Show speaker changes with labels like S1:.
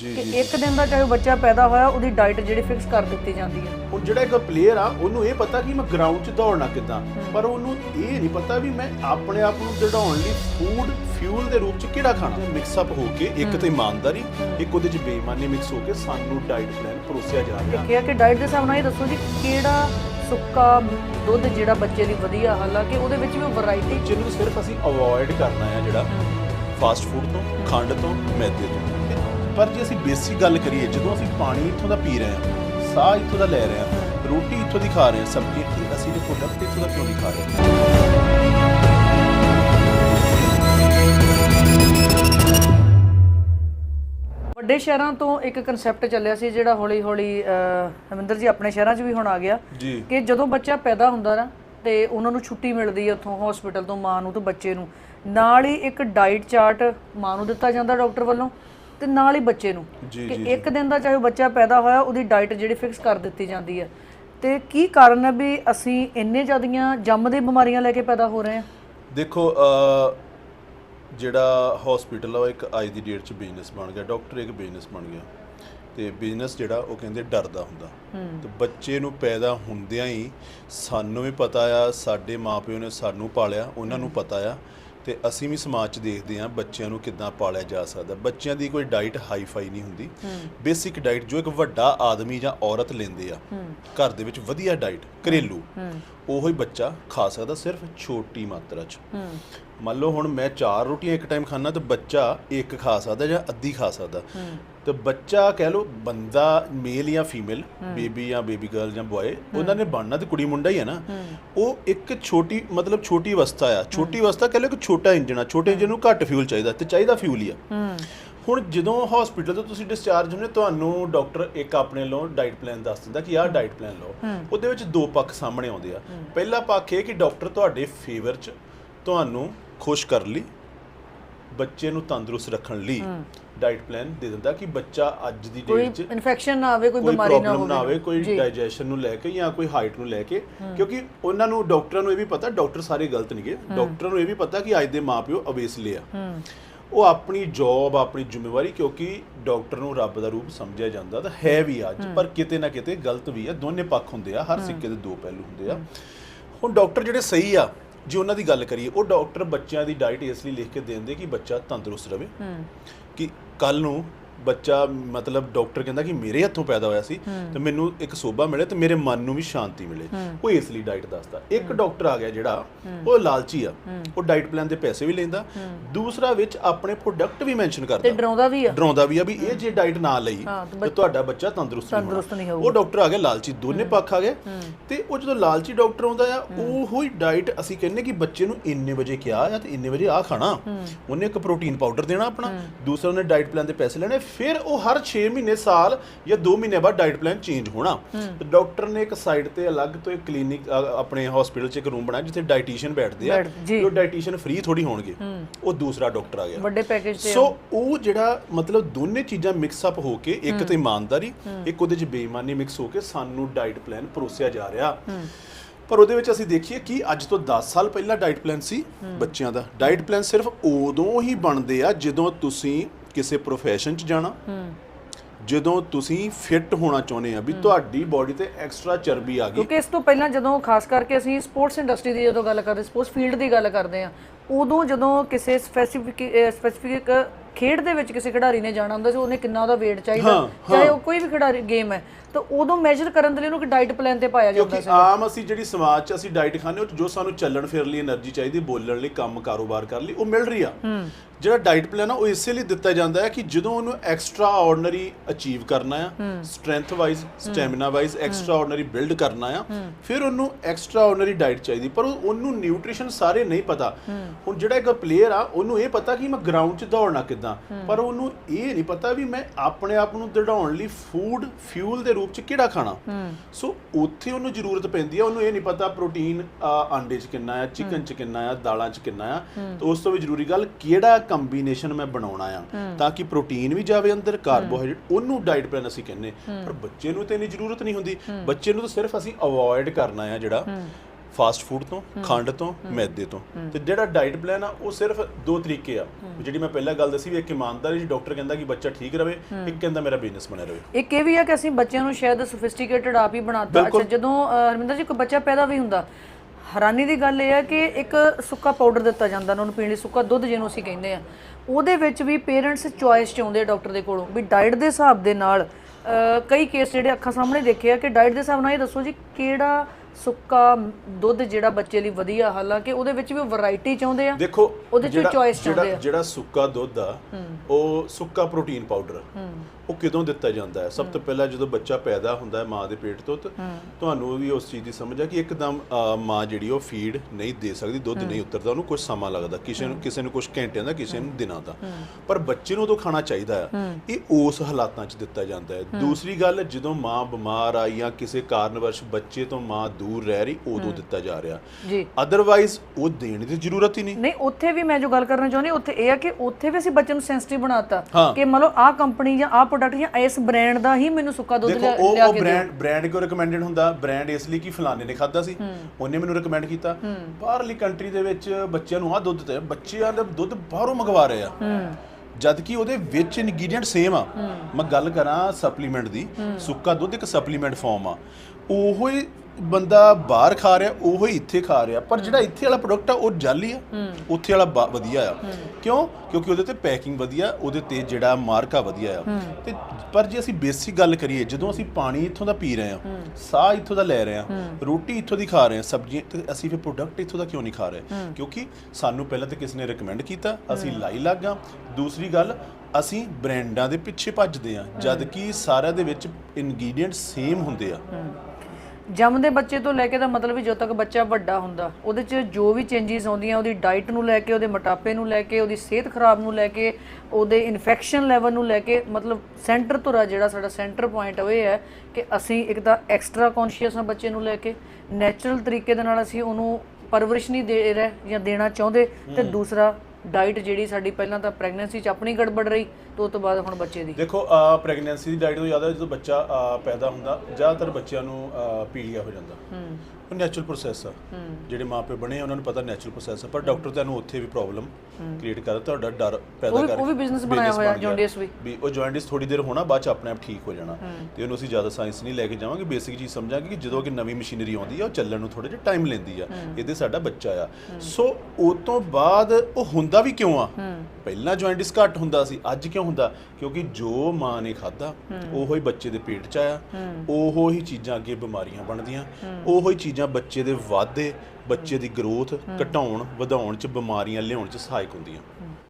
S1: ਕਿ ਇੱਕ ਦਿਨ ਦਾ ਚਾਹੇ ਬੱਚਾ ਪੈਦਾ ਹੋਇਆ ਉਹਦੀ ਡਾਈਟ ਜਿਹੜੀ ਫਿਕਸ ਕਰ ਦਿੱਤੀ ਜਾਂਦੀ ਹੈ।
S2: ਹੁਣ ਜਿਹੜਾ ਇੱਕ ਪਲੇਅਰ ਆ ਉਹਨੂੰ ਇਹ ਪਤਾ ਕਿ ਮੈਂ ਗਰਾਊਂਡ 'ਚ ਦੌੜਨਾ ਕਿੱਦਾਂ। ਪਰ ਉਹਨੂੰ ਇਹ ਨਹੀਂ ਪਤਾ ਵੀ ਮੈਂ ਆਪਣੇ ਆਪ ਨੂੰ ਦੌੜਾਉਣ ਲਈ ਫੂਡ ਫਿਊਲ ਦੇ ਰੂਪ 'ਚ ਕਿਹੜਾ ਖਾਣਾ। ਮਿਕਸ ਅਪ ਹੋ ਕੇ ਇੱਕ ਤੇ ਇਮਾਨਦਾਰੀ ਇੱਕ ਉਹਦੇ 'ਚ ਬੇਈਮਾਨੀ ਮਿਕਸ ਹੋ ਕੇ ਸਾਨੂੰ ਡਾਈਟ ਪਲਾਨ ਪਰੋਸਿਆ ਜਾ ਰਿਹਾ।
S1: ਕਿਹਾ ਕਿ ਡਾਈਟ ਦੇ ਹਿਸਾਬ ਨਾਲ ਇਹ ਦੱਸੋ ਜੀ ਕਿਹੜਾ ਸੁੱਕਾ ਦੁੱਧ ਜਿਹੜਾ ਬੱਚੇ ਲਈ ਵਧੀਆ ਹਾਲਾਂਕਿ ਉਹਦੇ ਵਿੱਚ ਵੀ ਵੈਰਾਈਟੀ
S2: ਜਿਹਨੂੰ ਸਿਰਫ ਅਸੀਂ ਅਵੋਇਡ ਕਰਨਾ ਹੈ ਜਿਹੜਾ ਫਾਸਟ ਫੂਡ ਤੋਂ ਖੰਡ ਤੋਂ ਮੈਦੇ ਤੋਂ। ਪਰ ਜੇ ਅਸੀਂ ਬੇਸਿਕ ਗੱਲ ਕਰੀਏ ਜਦੋਂ ਅਸੀਂ ਪਾਣੀ ਇੱਥੋਂ ਦਾ ਪੀ ਰਹੇ ਹਾਂ ਸਾਹ ਇੱਥੋਂ ਦਾ ਲੈ ਰਹੇ ਹਾਂ ਰੋਟੀ ਇੱਥੋਂ ਦੀ ਖਾ ਰਹੇ ਹਾਂ ਸਬਜ਼ੀ ਇੱਥੋਂ ਅਸੀਂ ਦੇ ਪ੍ਰੋਡਕਟ ਇੱਥੋਂ ਦਾ ਕਿਉਂ ਨਹੀਂ ਖਾ ਰਹੇ?
S1: ਵੱਡੇ ਸ਼ਹਿਰਾਂ ਤੋਂ ਇੱਕ ਕਨਸੈਪਟ ਚੱਲਿਆ ਸੀ ਜਿਹੜਾ ਹੌਲੀ ਹੌਲੀ ਹਮਿੰਦਰ ਜੀ ਆਪਣੇ ਸ਼ਹਿਰਾਂ 'ਚ ਵੀ ਹੁਣ ਆ ਗਿਆ
S2: ਜੀ।
S1: ਕਿ ਜਦੋਂ ਬੱਚਾ ਪੈਦਾ ਹੁੰਦਾ ਨਾ ਤੇ ਉਹਨਾਂ ਨੂੰ ਛੁੱਟੀ ਮਿਲਦੀ ਹੈ ਉੱਥੋਂ ਹਸਪੀਟਲ ਤੋਂ ਮਾਂ ਨੂੰ ਤੇ ਬੱਚੇ ਨੂੰ। ਨਾਲ ਹੀ ਇੱਕ ਡਾਈਟ ਚਾਰਟ ਮਾਂ ਨੂੰ ਦਿੱਤਾ ਜਾਂਦਾ ਡਾਕਟਰ ਵੱਲੋਂ ਤੇ ਨਾਲ ਹੀ ਬੱਚੇ ਨੂੰ ਕਿ ਇੱਕ ਦਿਨ ਦਾ ਚਾਹੇ ਬੱਚਾ ਪੈਦਾ ਹੋਇਆ ਉਹਦੀ ਡਾਈਟ ਜਿਹੜੀ ਫਿਕਸ ਕਰ ਦਿੱਤੀ ਜਾਂਦੀ ਹੈ। ਤੇ ਕੀ ਕਾਰਨ ਹੈ ਵੀ ਅਸੀਂ ਇੰਨੇ ਜ਼ਿਆਦੀਆਂ ਜੰਮਦੇ ਬਿਮਾਰੀਆਂ ਲੈ ਕੇ ਪੈਦਾ ਹੋ ਰਹੇ ਹਾਂ?
S2: ਦੇਖੋ ਜਿਹੜਾ ਹਸਪੀਟਲ ਆ ਉਹ ਇੱਕ ਅੱਜ ਦੀ ਡੇਟ 'ਚ ਬਿਜ਼ਨਸ ਬਣ ਗਿਆ। ਡਾਕਟਰ ਇੱਕ ਬਿਜ਼ਨਸ ਬਣ ਗਿਆ। ਤੇ ਬਿਜ਼ਨਸ ਜਿਹੜਾ ਉਹ ਕਹਿੰਦੇ ਡਰਦਾ ਹੁੰਦਾ। ਤੇ ਬੱਚੇ ਨੂੰ ਪੈਦਾ ਹੁੰਦਿਆਂ ਹੀ ਸਾਨੂੰ ਵੀ ਪਤਾ ਆ ਸਾਡੇ ਮਾਪਿਓ ਨੇ ਸਾਨੂੰ ਪਾਲਿਆ ਉਹਨਾਂ ਨੂੰ ਪਤਾ ਆ। ਤੇ ਅਸੀਂ ਵੀ ਸਮਾਜ 'ਚ ਦੇਖਦੇ ਆ ਬੱਚਿਆਂ ਨੂੰ ਕਿੱਦਾਂ ਪਾਲਿਆ ਜਾ ਸਕਦਾ। ਬੱਚਿਆਂ ਦੀ ਕੋਈ ਡਾਈਟ ਹਾਈ ਫਾਈ ਨਹੀਂ ਹੁੰਦੀ। ਬੇਸਿਕ ਡਾਈਟ ਜੋ ਇੱਕ ਵੱਡਾ ਆਦਮੀ ਜਾਂ ਔਰਤ ਲੈਂਦੇ ਆ ਘਰ ਦੇ ਵਿੱਚ ਵਧੀਆ ਡਾਈਟ ਘਰੇਲੂ ਉਹੋ ਹੀ ਬੱਚਾ ਖਾ ਸਕਦਾ ਸਿਰਫ ਛੋਟੀ ਮਾਤਰਾ 'ਚ। ਮੰਨ ਲਓ ਹੁਣ ਮੈਂ ਚਾਰ ਰੋਟੀਆਂ ਇੱਕ ਟਾਈਮ ਖਾਣਾ ਤੇ ਬੱਚਾ ਇੱਕ ਖਾ ਸਕਦਾ ਜਾਂ ਅੱਧੀ ਖਾ ਸਕਦਾ। ਤੇ ਬੱਚਾ ਕਹਿ ਲਓ ਬੰਦਾ ਮੇਲ ਜਾਂ ਫੀਮੇਲ ਬੇਬੀ ਜਾਂ ਬੇਬੀ ਗਰਲ ਜਾਂ ਬॉय ਉਹਨਾਂ ਨੇ ਬਣਨਾ ਤੇ ਕੁੜੀ ਮੁੰਡਾ ਹੀ ਹੈ ਨਾ। ਉਹ ਇੱਕ ਛੋਟੀ ਮਤਲਬ ਛੋਟੀ ਅਵਸਥਾ ਆ। ਛੋਟੀ ਅਵਸਥਾ ਕਹਿ ਲਓ ਕਿ ਛੋਟਾ ਇੰਜਨ ਆ। ਛੋਟੇ ਇੰਜਨ ਨੂੰ ਘੱਟ ਫਿਊਲ ਚਾਹੀਦਾ ਤੇ ਚਾਹੀਦਾ ਫਿਊਲ ਹੀ ਆ। ਹੁਣ ਜਦੋਂ ਹਸਪੀਟਲ ਤੋਂ ਤੁਸੀਂ ਡਿਸਚਾਰਜ ਹੁੰਦੇ ਤੁਹਾਨੂੰ ਡਾਕਟਰ ਇੱਕ ਆਪਣੇ ਲੋ ਡਾਈਟ ਪਲਾਨ ਦੱਸ ਦਿੰਦਾ ਕਿ ਆਹ ਡਾਈਟ ਪਲਾਨ ਲਓ। ਉਹਦੇ ਵਿੱਚ ਦੋ ਪੱਖ ਸਾਹਮਣੇ ਆਉਂਦੇ ਆ। ਪਹਿਲਾ ਪੱਖ ਇਹ ਕਿ ਡਾਕਟਰ ਤੁਹਾਡੇ ਫੇਵਰ 'ਚ ਤੁਹਾਨੂੰ ਖੁਸ਼ ਕਰ ਲਈ ਬੱਚੇ ਨੂੰ ਤੰਦਰੁਸਤ ਰੱਖਣ ਲਈ ਡਾਈਟ ਪਲਾਨ ਦੇ ਦਿੰਦਾ ਕਿ ਬੱਚਾ ਅੱਜ ਦੀ
S1: ਕੋਈ
S2: ਡੇਟ 'ਚ
S1: ਇਨਫੈਕਸ਼ਨ ਨਾ ਆਵੇ ਕੋਈ
S2: ਕੋਈ
S1: ਬਿਮਾਰੀ ਨਾ ਹੋਵੇ
S2: ਨਾ ਆਵੇ ਕੋਈ। ਡਾਈਜੈਸ਼ਨ ਨੂੰ ਲੈ ਕੇ ਜਾਂ ਕੋਈ ਹਾਈਟ ਨੂੰ ਲੈ ਕੇ ਕਿਉਂਕਿ ਉਹਨਾਂ ਨੂੰ ਡਾਕਟਰਾਂ ਨੂੰ ਇਹ ਵੀ ਪਤਾ ਡਾਕਟਰ ਸਾਰੇ ਗਲਤ ਨਹੀਂਗੇ ਡਾਕਟਰਾਂ ਨੂੰ ਇਹ ਵੀ ਪਤਾ ਕਿ ਅੱਜ ਦੇ ਮਾਪਿਓ ਅਵੇਸਲੇ ਆ। ਉਹ ਆਪਣੀ ਜੌਬ ਆਪਣੀ ਜ਼ਿੰਮੇਵਾਰੀ ਕਿਉਂਕਿ ਡਾਕਟਰ ਨੂੰ ਰੱਬ ਦਾ ਰੂਪ ਸਮਝਿਆ ਜਾਂਦਾ ਤਾਂ ਹੈ ਵੀ ਅੱਜ ਪਰ ਕਿਤੇ ਨਾ ਕਿਤੇ ਗਲਤ ਵੀ ਆ। ਦੋਨੇ ਪੱਖ ਹੁੰਦੇ ਆ ਹਰ ਸਿੱਕੇ ਦੇ ਦੋ ਪਹਿਲੂ ਹੁੰਦੇ ਆ। ਹੁਣ ਡਾਕਟਰ ਜਿਹੜੇ ਸਹੀ ਆ ਜੇ ਉਹਨਾਂ ਦੀ ਗੱਲ ਕਰੀਏ ਉਹ ਡਾਕਟਰ ਬੱਚਿਆਂ ਦੀ ਡਾਈਟ ਇਸ ਲਈ ਲਿਖ ਕੇ ਦਿੰਦੇ ਕਿ ਬੱਚਾ ਤੰਦਰੁਸਤ ਰਵੇ। ਕਿ ਕੱਲ ਨੂੰ ਬੱਚਾ ਮਤਲਬ ਡਾਕਟਰ ਕਹਿੰਦਾ ਕਿ ਮੇਰੇ ਹੱਥੋਂ ਪੈਦਾ ਹੋਇਆ ਸੀ ਤੇ ਮੈਨੂੰ ਇੱਕ ਸੋਭਾ ਮਿਲੇ ਤੇ ਮੇਰੇ ਮਨ ਨੂੰ ਵੀ ਸ਼ਾਂਤੀ ਮਿਲੇ। ਉਹ ਇਸ ਲਈ ਡਾਈਟ ਦੱਸਦਾ। ਇੱਕ ਡਾਕਟਰ ਆ ਗਿਆ ਜਿਹੜਾ ਉਹ ਲਾਲਚੀ ਆ। ਉਹ ਡਾਈਟ ਪਲਾਨ ਦੇ ਪੈਸੇ ਵੀ ਲੈਂਦਾ। ਦੂਸਰਾ ਵਿੱਚ ਆਪਣੇ ਪ੍ਰੋਡਕਟ ਵੀ ਮੈਂਸ਼ਨ
S1: ਤੇ
S2: ਕਰਦਾ
S1: ਡਰਾਉਂਦਾ ਵੀ ਆ।
S2: ਡਰਾਉਂਦਾ ਵੀ ਆ ਵੀ ਇਹ ਜੇ ਡਾਈਟ ਨਾ ਲਈ
S1: ਤੇ
S2: ਤੇ ਤੁਹਾਡਾ ਬੱਚਾ ਤੰਦਰੁਸਤ ਨਹੀਂ
S1: ਤੰਦਰੁਸਤ ਨਹੀਂ
S2: ਹੋਣਾ
S1: ਹੋਊਗਾ।
S2: ਉਹ ਡਾਕਟਰ ਆ ਗਿਆ ਲਾਲਚੀ ਦੋਨੇ ਪੱਖ ਆ ਗਏ। ਤੇ ਉਹ ਜਦੋਂ ਲਾਲਚੀ ਡਾਕਟਰ ਆਉਂਦਾ ਆ ਉਹ ਹੀ ਡਾਈਟ ਅਸੀਂ ਕਹਿੰਨੇ ਕਿ ਬੱਚੇ ਨੂੰ ਇੰਨੇ ਵਜੇ ਕਿਹਾ ਆ ਤੇ ਇੰਨੇ ਵਜੇ ਆ ਖਾਣਾ। ਉਹਨੇ ਇੱਕ ਪ੍ਰੋਟੀਨ ਪਾਊਡਰ ਦੇਣਾ ਆਪਣਾ। ਦੂਸਰਾ ਉਹਨੇ ਡਾਈਟ ਪਲਾਨ ਦੇ ਪੈਸੇ ਲੈਣੇ ਫਿਰ ਉਹ ਹਰ 6 ਮਹੀਨੇ ਸਾਲ ਜਾਂ 2 ਮਹੀਨੇ ਬਾਅਦ ਡਾਈਟ ਪਲਾਨ ਚੇਂਜ ਹੋਣਾ। ਤੇ ਡਾਕਟਰ ਨੇ ਇੱਕ ਸਾਈਡ ਤੇ ਅਲੱਗ ਤੋਂ ਇੱਕ ਕਲੀਨਿਕ ਆਪਣੇ ਹਸਪੀਟਲ 'ਚ ਇੱਕ ਰੂਮ ਬਣਾਇਆ ਜਿੱਥੇ ਡਾਈਟੀਸ਼ੀਅਨ ਬੈਠਦੇ ਆ। ਉਹ ਡਾਈਟੀਸ਼ੀਅਨ ਫ੍ਰੀ ਥੋੜੀ ਹੋਣਗੇ ਉਹ ਦੂਸਰਾ ਡਾਕਟਰ ਆ ਗਿਆ।
S1: ਵੱਡੇ ਪੈਕੇਜ ਤੇ
S2: ਸੋ ਉਹ ਜਿਹੜਾ ਮਤਲਬ ਦੋਨੇ ਚੀਜ਼ਾਂ ਮਿਕਸ ਅਪ ਹੋ ਕੇ ਇੱਕ ਤੇ ਇਮਾਨਦਾਰੀ ਇੱਕ ਉਹਦੇ ਚ ਬੇਈਮਾਨੀ ਮਿਕਸ ਹੋ ਕੇ ਸਾਨੂੰ ਡਾਈਟ ਪਲਾਨ ਪਰੋਸਿਆ ਜਾ ਰਿਹਾ। ਪਰ ਉਹਦੇ ਵਿੱਚ ਅਸੀਂ ਦੇਖੀਏ ਕਿ ਅੱਜ ਤੋਂ 10 ਸਾਲ ਪਹਿਲਾਂ ਡਾਈਟ ਪਲਾਨ ਸੀ ਬੱਚਿਆਂ ਦਾ। ਡਾਈਟ ਪਲਾਨ ਸਿਰਫ ਉਦੋਂ ਹੀ ਬਣਦੇ ਆ ਜਦੋਂ ਤੁਸੀਂ ਕਿਸੇ ਪ੍ਰੋਫੈਸ਼ਨ 'ਚ ਜਾਣਾ। ਜਦੋਂ ਤੁਸੀਂ ਫਿੱਟ ਹੋਣਾ ਚਾਹੁੰਦੇ ਆ ਵੀ ਤੁਹਾਡੀ ਬਾਡੀ ਤੇ ਐਕਸਟਰਾ ਚਰਬੀ ਆ ਗਈ।
S1: ਕਿਉਂਕਿ ਇਸ ਤੋਂ ਪਹਿਲਾਂ ਜਦੋਂ ਖਾਸ ਕਰਕੇ ਅਸੀਂ ਸਪੋਰਟਸ ਇੰਡਸਟਰੀ ਦੀ ਜਦੋਂ ਗੱਲ ਕਰਦੇ ਸਪੋਰਟਸ ਫੀਲਡ ਦੀ ਗੱਲ ਕਰਦੇ ਆ ਉਦੋਂ ਜਦੋਂ ਕਿਸੇ ਸਪੈਸੀਫਿਕ ਸਪੈਸੀਫਿਕ ਖੇਡ ਦੇ ਵਿੱਚ ਕਿਸੇ ਖਿਡਾਰੀ ਨੇ ਜਾਣਾ ਹੁੰਦਾ ਸੀ ਉਹਨੇ ਕਿੰਨਾ ਉਹਦਾ weight ਚਾਹੀਦਾ ਚਾਹੇ ਉਹ ਕੋਈ ਵੀ ਖਿਡਾਰੀ ਗੇਮ ਹੈ ਤਾਂ ਉਦੋਂ ਮੈਜ਼ਰ ਕਰਨ ਦੇ ਲਈ ਉਹਨੂੰ ਕਿ ਡਾਈਟ ਪਲਾਨ ਤੇ ਪਾਇਆ ਜਾਂਦਾ ਸੀ
S2: ਆਮ ਅਸੀਂ ਜਿਹੜੀ ਸਮਾਜ 'ਚ ਅਸੀਂ ਡਾਈਟ ਖਾਂਦੇ ਉਹ ਜੋ ਸਾਨੂੰ ਚੱਲਣ ਫਿਰ ਲਈ એનર્ਜੀ ਚਾਹੀਦੀ ਬੋਲਣ ਲਈ ਕੰਮ ਕਾਰੋਬਾਰ ਕਰਨ ਲਈ ਉਹ ਮਿਲ ਰਹੀ ਆ। ਜਿਹੜਾ ਡਾਈਟ ਪਲਾਨ ਆ ਉਹ ਇਸੇ ਲਈ ਦਿੱਤਾ ਜਾਂਦਾ ਹੈ ਕਿ ਜਦੋਂ ਉਹਨੂੰ ਐਕਸਟਰਾ ਆਰਡੀਨਰੀ ਅਚੀਵ ਕਰਨਾ ਆ strength wise stamina wise extraordinary build ਕਰਨਾ ਆ ਫਿਰ ਉਹਨੂੰ ਐਕਸਟਰਾ ਆਰਡੀਨਰੀ ਡਾਈਟ ਚਾਹੀਦੀ। ਪਰ ਉਹਨੂੰ ਨਿਊਟ੍ਰੀਸ਼ਨ ਸਾਰੇ ਨਹੀਂ ਪਤਾ। ਹੁਣ ਜਿਹੜਾ ਇੱਕ ਪਲੇਅਰ ਆ ਉਹਨੂੰ ਇਹ ਪਤਾ ਕਿ ਮੈਂ ਗਰਾਊਂਡ 'ਚ ਦੌੜਨਾ ਕਿ ਕਿੱਦਾਂ? ਪਰ ਉਹਨੂੰ ਇਹ ਨਹੀਂ ਪਤਾ ਵੀ ਮੈਂ ਆਪਣੇ ਆਪ ਨੂੰ ਦੌੜਾਉਣ ਲਈ ਫੂਡ ਫਿਊਲ ਦੇ ਰੂਪ 'ਚ ਕਿਹੜਾ ਖਾਣਾ? ਸੋ ਉੱਥੇ ਉਹਨੂੰ ਜ਼ਰੂਰਤ ਪੈਂਦੀ ਆ ਉਹਨੂੰ ਇਹ ਨਹੀਂ ਪਤਾ ਪ੍ਰੋਟੀਨ ਆਂਡੇ 'ਚ ਕਿੰਨਾ ਆ ਚਿਕਨ 'ਚ ਕਿੰਨਾ ਆ ਦਾਲਾਂ 'ਚ ਕਿੰਨਾ ਆ। ਤੇ ਉਸ ਤੋਂ ਵੀ ਜ਼ਰੂਰੀ ਗੱਲ ਕਿਹੜਾ ਕੰਬੀਨੇਸ਼ਨ ਮੈਂ ਬਣਾਉਣਾ ਆ? ਤਾਂ ਕਿ ਪ੍ਰੋਟੀਨ ਵੀ ਜਾਵੇ ਅੰਦਰ ਕਾਰਬੋਹਾਈਡਰੇਟ ਉਹਨੂੰ ਡਾਈਟ ਪਲਾਨ ਅਸੀਂ ਕਹਿੰਨੇ ਪਰ ਬੱਚੇ ਨੂੰ ਤੇ ਇੰਨੀ ਜ਼ਰੂਰਤ ਨਹੀਂ ਹੁੰਦੀ। ਬੱਚੇ ਨੂੰ ਤਾਂ ਸਿਰਫ ਅਸੀਂ ਅਵੋਇਡ ਕਰਨਾ ਆ ਜਿਹੜਾ। ਫਾਸਟ ਫੂਡ ਤੋਂ ਖੰਡ ਤੋਂ ਮੈਦੇ ਤੋਂ। ਤੇ ਜਿਹੜਾ ਡਾਈਟ ਪਲਾਨ ਆ ਉਹ ਸਿਰਫ ਦੋ ਤਰੀਕੇ ਆ। ਜਿਹੜੀ ਮੈਂ ਪਹਿਲਾਂ ਗੱਲ ਦੱਸੀ ਵੀ ਇੱਕ ਇਮਾਨਦਾਰੀ ਜੀ ਡਾਕਟਰ ਕਹਿੰਦਾ ਕਿ ਬੱਚਾ ਠੀਕ ਰਵੇ ਇੱਕ ਕਹਿੰਦਾ ਮੇਰਾ ਬਿਜ਼ਨਸ ਬਣਿਆ ਰਵੇ।
S1: ਇੱਕ ਇਹ ਵੀ ਆ ਕਿ ਅਸੀਂ ਬੱਚਿਆਂ ਨੂੰ ਸ਼ਾਇਦ ਸੋਫਿਸਟੀਕੇਟਡ ਆਪ ਹੀ ਬਣਾਤਾ। ਅੱਛਾ ਜਦੋਂ ਅ, ਹਰਮਿੰਦਰ ਜੀ ਕੋਈ ਬੱਚਾ ਪੈਦਾ ਵੀ ਹੁੰਦਾ ਹੈਰਾਨੀ ਦੀ ਗੱਲ ਇਹ ਹੈ ਕਿ ਇੱਕ ਸੁੱਕਾ ਪਾਊਡਰ ਦਿੱਤਾ ਜਾਂਦਾ ਉਹਨਾਂ ਨੂੰ ਪੀਣ ਲਈ ਸੁੱਕਾ ਦੁੱਧ ਜਿਹਨੂੰ ਅਸੀਂ ਕਹਿੰਦੇ ਆ। ਉਹਦੇ ਵਿੱਚ ਵੀ ਪੇਰੈਂਟਸ ਚੁਆਇਸ ਚਾਹੁੰਦੇ ਆ ਡਾਕਟਰ ਦੇ ਕੋਲੋਂ ਵੀ ਡਾਈਟ ਦੇ ਹਿਸਾਬ ਦੇ ਨਾਲ ਕਈ ਕੇਸ ਜਿਹੜੇ ਅੱਖਾਂ ਸਾਹਮਣੇ ਦੇਖੇ ਆ ਕਿ ਡਾਈਟ ਦੇ ਹਿਸਾਬ ਨਾਲ ਇਹ ਦੱਸੋ ਜੀ ਕਿਹੜਾ ਸੁੱਕਾ ਦੁੱਧ ਜਿਹੜਾ ਬੱਚੇ ਲਈ ਵਧੀਆ ਹਾਲਾਂਕਿ ਉਹਦੇ ਵਿੱਚ ਵੀ ਵੈਰਾਈਟੀ ਚਾਹੁੰਦੇ ਆ।
S2: ਦੇਖੋ
S1: ਉਹਦੇ 'ਚ choice ਚਾਹੁੰਦੇ ਆ।
S2: ਜਿਹੜਾ ਸੁੱਕਾ ਦੁੱਧ ਆ ਉਹ ਸੁੱਕਾ ਪ੍ਰੋਟੀਨ ਪਾਊਡਰ ਉਹ ਕਿਦੋਂ ਦਿੱਤਾ ਜਾਂਦਾ ਹੈ? ਸਭ ਤੋਂ ਪਹਿਲਾਂ ਜਦੋਂ ਬੱਚਾ ਪੈਦਾ ਹੁੰਦਾ ਹੈ ਮਾਂ ਦੇ ਪੇਟ ਤੋਂ ਤੁਹਾਨੂੰ ਵੀ ਉਸ ਚੀਜ਼ ਦੀ ਸਮਝ ਆ ਕਿ ਇੱਕਦਮ ਮਾਂ ਜਿਹੜੀ ਉਹ ਫੀਡ ਨਹੀਂ ਦੇ ਸਕਦੀ ਦੁੱਧ ਨਹੀਂ ਉਤਰਦਾ ਉਹਨੂੰ ਕੁਝ ਸਮਾਂ ਲੱਗਦਾ ਕਿਸੇ ਨੂੰ ਕਿਸੇ ਨੂੰ ਕੁਝ ਘੰਟਿਆਂ ਦਾ ਕਿਸੇ ਨੂੰ ਦਿਨਾਂ ਦਾ। ਪਰ ਬੱਚੇ ਨੂੰ ਉਦੋਂ ਖਾਣਾ ਚਾਹੀਦਾ ਹੈ। ਇਹ ਉਸ ਹਾਲਾਤਾਂ 'ਚ ਦਿੱਤਾ ਜਾਂਦਾ ਹੈ। ਦੂਸਰੀ ਗੱਲ ਜਦੋਂ ਮਾਂ ਬਿਮਾਰ ਆ ਜਾਂ ਕਿਸੇ ਕਾਰਨਵਸ਼ ਬੱਚੇ ਤੋਂ ਮਾਂ ਦੂਰ ਦੂਰ ਰਹਿ ਰਹੀ ਉਦੋਂ ਦਿੱਤਾ ਜਾ ਰਿਹਾ।
S1: ਜੀ।
S2: ਅਦਰਵਾਈਜ਼ ਉਹ ਦੇਣ ਦੀ ਜ਼ਰੂਰਤ ਹੀ ਨਹੀਂ।
S1: ਨਹੀਂ ਉੱਥੇ ਵੀ ਮੈਂ ਜੋ ਗੱਲ ਕਰਨਾ ਚਾਹੁੰਦੀ ਉੱਥੇ ਇਹ ਆ ਕਿ ਉੱਥੇ ਵੀ ਅਸੀਂ ਬੱਚੇ ਨੂੰ ਸੈਂਸਿਟਿਵ ਬਣਾਤਾ ਕਿ ਮੰਨ ਲਓ ਆਹ ਕੰਪਨੀ ਜਾਂ ਆਹ ਪ੍ਰੋਡਕਟ ਜਾਂ ਇਸ ਬ੍ਰਾਂਡ ਦਾ ਹੀ ਮੈਨੂੰ ਸੁੱਕਾ ਦੁੱਧ ਲਿਆ ਕੇ ਦਿਓ ਉਹ
S2: ਬ੍ਰਾਂਡ ਬ੍ਰਾਂਡ ਕਿਉਂ ਰეკਮੈਂਡਡ ਹੁੰਦਾ? ਬ੍ਰਾਂਡ ਇਸ ਲਈ ਕਿ ਫਲਾਣੇ ਨੇ ਖਾਦਾ ਸੀ। ਉਹਨੇ ਮੈਨੂੰ ਰეკਮੈਂਡ ਕੀਤਾ। ਬਾਹਰਲੀ ਕੰਟਰੀ ਦੇ ਵਿੱਚ ਬੱਚਿਆਂ ਨੂੰ ਆਹ ਦੁੱਧ ਤੇ ਬੱਚਿਆਂ ਦਾ ਦੁੱਧ ਬਾਹਰੋਂ ਮੰਗਵਾ ਰਹੇ ਆ। ਜਦ ਕਿ ਉਹਦੇ ਵਿੱਚ ਇਨਗਰੀਡੀਐਂਟ ਸੇਮ ਆ। ਮੈਂ ਗੱਲ ਕਰਾਂ ਸਪਲੀਮੈਂਟ ਦੀ। ਸੁੱਕਾ ਦੁੱਧ ਇੱਕ ਸਪਲੀਮੈਂਟ ਫਾਰਮ ਆ। ਉਹੋ ਹੀ ਬੰਦਾ ਬਾਹਰ ਖਾ ਰਿਹਾ ਉਹੋ ਹੀ ਇੱਥੇ ਖਾ ਰਿਹਾ। ਪਰ ਜਿਹੜਾ ਇੱਥੇ ਵਾਲਾ ਪ੍ਰੋਡਕਟ ਆ ਉਹ ਜਾਲੀ ਆ। ਉੱਥੇ ਵਾਲਾ ਬਾ- ਵਧੀਆ ਆ। ਕਿਉਂ? ਕਿਉਂਕਿ ਉਹਦੇ ਤੇ ਪੈਕਿੰਗ ਵਧੀਆ ਉਹਦੇ ਤੇ ਜਿਹੜਾ ਮਾਰਕਾ ਵਧੀਆ ਆ। ਤੇ ਪਰ ਜੇ ਅਸੀਂ ਬੇਸਿਕ ਗੱਲ ਕਰੀਏ ਜਦੋਂ ਅਸੀਂ ਪਾਣੀ ਇੱਥੋਂ ਦਾ ਪੀ ਰਹੇ ਆ ਸਾਹ ਇੱਥੋਂ ਦਾ ਲੈ ਰਹੇ ਆ ਰੋਟੀ ਇੱਥੋਂ ਦੀ ਖਾ ਰਹੇ ਆ ਸਬਜ਼ੀਆਂ ਤੇ ਅਸੀਂ ਫਿਰ ਪ੍ਰੋਡਕਟ ਇੱਥੋਂ ਦਾ ਕਿਉਂ ਨਹੀਂ ਖਾ ਰਹੇ? ਕਿਉਂਕਿ ਸਾਨੂੰ ਪਹਿਲਾਂ ਤਾਂ ਕਿਸੇ ਨੇ ਰეკਮੈਂਡ ਕੀਤਾ ਅਸੀਂ ਲਾਈ ਲੱਗਾ ਦੂਸਰੀ ਗੱਲ ਅਸੀਂ ਬ੍ਰਾਂਡਾਂ ਦੇ ਪਿੱਛੇ ਭੱਜਦੇ ਆ ਜਦ ਕਿ ਸਾਰਿਆਂ ਦੇ ਵਿੱਚ ਇਨਗਰੀਡੀਐਂਟ ਸੇਮ ਹੁੰਦੇ ਆ।
S1: ਜੰਮਦੇ ਬੱਚੇ ਤੋਂ ਲੈ ਕੇ ਤਾਂ ਮਤਲਬ ਵੀ ਜਦੋਂ ਤੱਕ ਬੱਚਾ ਵੱਡਾ ਹੁੰਦਾ ਉਹਦੇ 'ਚ ਜੋ ਵੀ ਚੇਂਜਸ ਆਉਂਦੀਆਂ ਉਹਦੀ ਡਾਈਟ ਨੂੰ ਲੈ ਕੇ ਉਹਦੇ ਮੋਟਾਪੇ ਨੂੰ ਲੈ ਕੇ ਉਹਦੀ ਸਿਹਤ ਖਰਾਬ ਨੂੰ ਲੈ ਕੇ ਉਹਦੇ ਇਨਫੈਕਸ਼ਨ ਲੈਵਲ ਨੂੰ ਲੈ ਕੇ ਮਤਲਬ ਸੈਂਟਰ ਧੁਰਾ ਜਿਹੜਾ ਸਾਡਾ ਸੈਂਟਰ ਪੁਆਇੰਟ ਉਹ ਇਹ ਹੈ ਕਿ ਅਸੀਂ ਇੱਕ ਤਾਂ ਐਕਸਟਰਾ ਕੌਨਸ਼ੀਅਸ ਹਾਂ ਬੱਚੇ ਨੂੰ ਲੈ ਕੇ ਨੈਚੁਰਲ ਤਰੀਕੇ ਦੇ ਨਾਲ ਅਸੀਂ ਉਹਨੂੰ ਪਰਵਰਿਸ਼ ਨਹੀਂ ਦੇ ਰਹੇ ਜਾਂ ਦੇਣਾ ਚਾਹੁੰਦੇ ਤੇ ਦੂਸਰਾ ਡਾਈਟ ਜਿਹੜੀ ਸਾਡੀ ਪਹਿਲਾਂ ਤਾਂ ਪ੍ਰੈਗਨੈਂਸੀ 'ਚ ਆਪਣੀ ਗੜਬੜ ਰਹੀ ਤੇ ਉਸ ਤੋਂ ਬਾਅਦ ਹੁਣ ਬੱਚੇ ਦੀ।
S2: ਦੇਖੋ ਪ੍ਰੈਗਨੈਂਸੀ ਦੀ ਡਾਈਟ ਤੋਂ ਜ਼ਿਆਦਾ ਜਦੋਂ ਬੱਚਾ ਪੈਦਾ ਹੁੰਦਾ ਜ਼ਿਆਦਾਤਰ ਬੱਚਿਆਂ ਨੂੰ ਪੀਲੀਆ ਹੋ ਜਾਂਦਾ। ਉਹ ਨੈਚੁਰਲ ਪ੍ਰੋਸੈਸ ਆ। ਜਿਹੜੇ ਮਾਪੇ ਬਣੇ ਆ, ਉਹਨਾਂ ਨੂੰ ਪਤਾ ਨੈਚੁਰਲ ਪ੍ਰੋਸੈਸ ਆ ਪਰ ਡਾਕਟਰ ਤੁਹਾਨੂੰ ਉੱਥੇ ਵੀ ਪ੍ਰੋਬਲਮ ਕ੍ਰੀਏਟ ਕਰਦਾ ਤੁਹਾਡਾ ਡਰ ਪੈਦਾ ਕਰਕੇ
S1: ਉਹ ਵੀ business ਬਣਾਇਆ ਹੋਇਆ, jaundice ਵੀ।
S2: ਵੀ ਉਹ ਜੌਇੰਟਿਸ ਥੋੜੀ ਦੇਰ ਹੋਣਾ ਬਾਅਦ ਚ ਆਪਣੇ ਆਪ ਠੀਕ ਹੋ ਜਾਣਾ। ਤੇ ਉਹਨੂੰ ਅਸੀਂ ਜ਼ਿਆਦਾ ਸਾਇੰਸ ਨਹੀਂ ਲੈ ਕੇ ਜਾਵਾਂਗੇ ਬੇਸਿਕ ਚੀਜ਼ ਸਮਝਾਂਗੇ ਕਿ ਜਦੋਂ ਕਿ ਨਵੀਂ ਮਸ਼ੀਨਰੀ ਆਉਂਦੀ ਆ ਉਹ ਚੱਲਣ ਨੂੰ ਥੋੜਾ ਜਿਹਾ ਟਾਈਮ ਲੈਂਦੀ ਆ। ਇਹਦੇ ਸਾਡਾ ਬੱਚਾ ਆ। ਸੋ ਉਹ ਤੋਂ ਬਾਅਦ ਉਹ ਹੁੰਦਾ ਵੀ ਕਿਉਂ ਆ? ਪਹਿਲਾਂ ਜੌਇੰਟਿਸ ਘੱਟ ਹੁੰਦਾ ਸੀ ਅੱਜ ਕਿਉਂ ਹੁੰਦਾ? ਕਿਉਂਕਿ ਜੋ ਮਾਂ ਨੇ ਖਾਦਾ ਉਹੋ ਹੀ ਬੱਚੇ ਦੇ ਪੇਟ 'ਚ ਆਇਆ। ਉਹੋ ਹੀ ਚੀਜ਼ਾਂ ਅੱਗੇ ਬਿਮਾਰੀਆਂ ਬਣਦੀਆਂ। ਉਹੋ ਹੀ ਚੀਜ਼ਾਂ ਬੱਚੇ ਦੇ ਵਾਧੇ ਬੱਚੇ ਦੀ ਗਰੋਥ ਘਟਾਉਣ ਵਧਾਉਣ 'ਚ ਬਿਮਾਰੀਆਂ ਲਿਆਉਣ 'ਚ ਸਹਾਇਕ ਹੁੰਦੀਆਂ।